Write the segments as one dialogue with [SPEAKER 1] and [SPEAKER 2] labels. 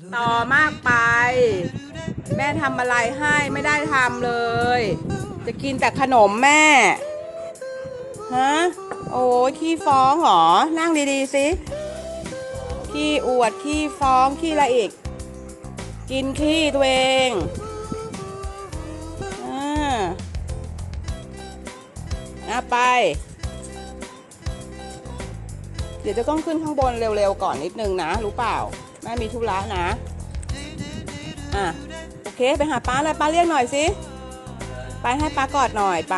[SPEAKER 1] ต่อมากไป แม่ทำอะไรให้ไม่ได้ทำเลย จะกินแต่ขนมแม่ ฮะ โอ้ยขี้ฟ้องหรอ นั่งดีๆสิขี้อวดขี้ฟ้องขี้อะไรอีก กินขี้ตัวเองอ่าอะไป เดี๋ยวจะต้องขึ้นข้างบนเร็วๆก่อนนิดนึงนะ รู้เปล่า แม่มีธุระนะ อะ โอเค ไปหาป้าเลยป้าเรียกหน่อยสิ ไปให้ป้ากอดหน่อยไป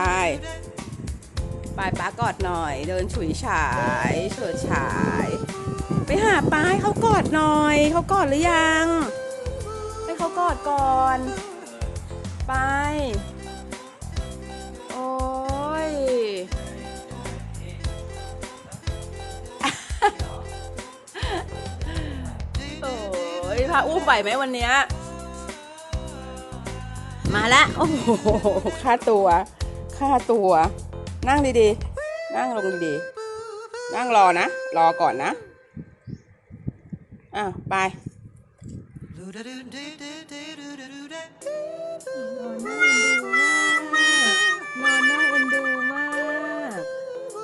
[SPEAKER 1] ไปป้ากอดหน่อย เดินฉุยฉายเฉิดฉาย ไปหาป้าให้เขากอดหน่อย เขากอดหรือยัง ให้เขากอดก่อน ไป อ้ยพาอุ้มไหวไหมวันเนี้ยมาละโอ้โหค่าตัวค่าตัว นั่งดีๆ นั่งลงดีๆ นั่งรอนะ รอก่อนนะ อ้าว ไปนอนน่าเอ็นดูมาก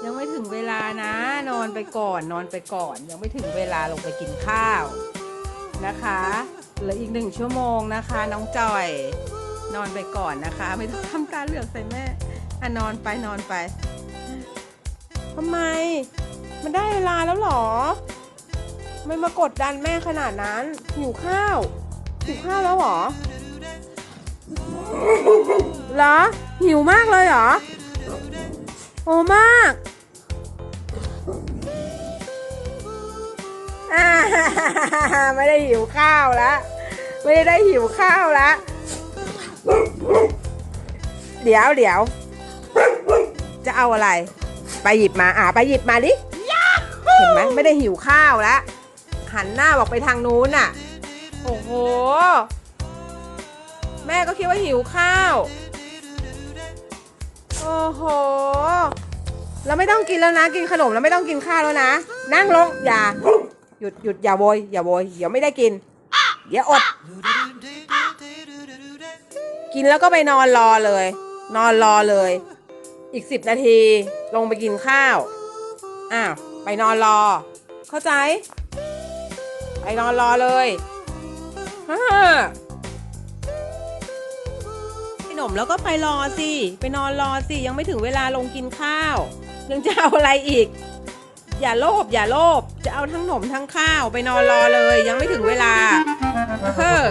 [SPEAKER 1] ยังไม่ถึงเวลานะ นอนไปก่อน นอนไปก่อน ยังไม่ถึงเวลาลงไปกินข้าว นะคะเหลืออีกหนึ่งชั่วโมงนะคะ น้องจอย นอนไปก่อนนะคะ ไม่ต้องทำตาเหลือกใส่แม่อะนอนไปนอนไปทำไม มันได้เวลาแล้วหรอ ไม่มากดดันแม่ขนาดนั้นหิวข้าวหิวข้าวแล้วหรอเหรอหิวมากเลยเหรอ โอ้มาก ไม่ได้หิวข้าวแล้วไม่ได้หิวข้าวแล้วเดี๋ยวเดี๋ยวจะเอาอะไร ไปหยิบมาอ่าไปหยิบมาดิเห็นไหมไม่ได้หิวข้าวแล้วหันหน้าบอกไปทางนู้นน่ะ โอ้โห แม่ก็คิดว่าหิวข้าว โอ้โหเราไม่ต้องกินแล้วนะ กินขนมแล้วไม่ต้องกินข้าวแล้วนะ นั่งลงอย่า หยุดหยุดอย่าโวยอย่าโวยเดี๋ยวไม่ได้กิน เดี๋ยวอด กินแล้วก็ไปนอนรอเลย นอนรอเลย อีกสิบนาที ลงไปกินข้าวอ้าวไปนอนรอ เข้าใจ ไปนอนรอเลยฮ่าขนมแล้วก็ไปรอสิ ไปนอนรอสิ ยังไม่ถึงเวลาลงกินข้าว ยังจะเอาอะไรอีก อย่าโลภอย่าโลภจะเอาทั้งหนมทั้งข้าวไปนอนรอเลยยังไม่ถึงเวลาเฮ้อ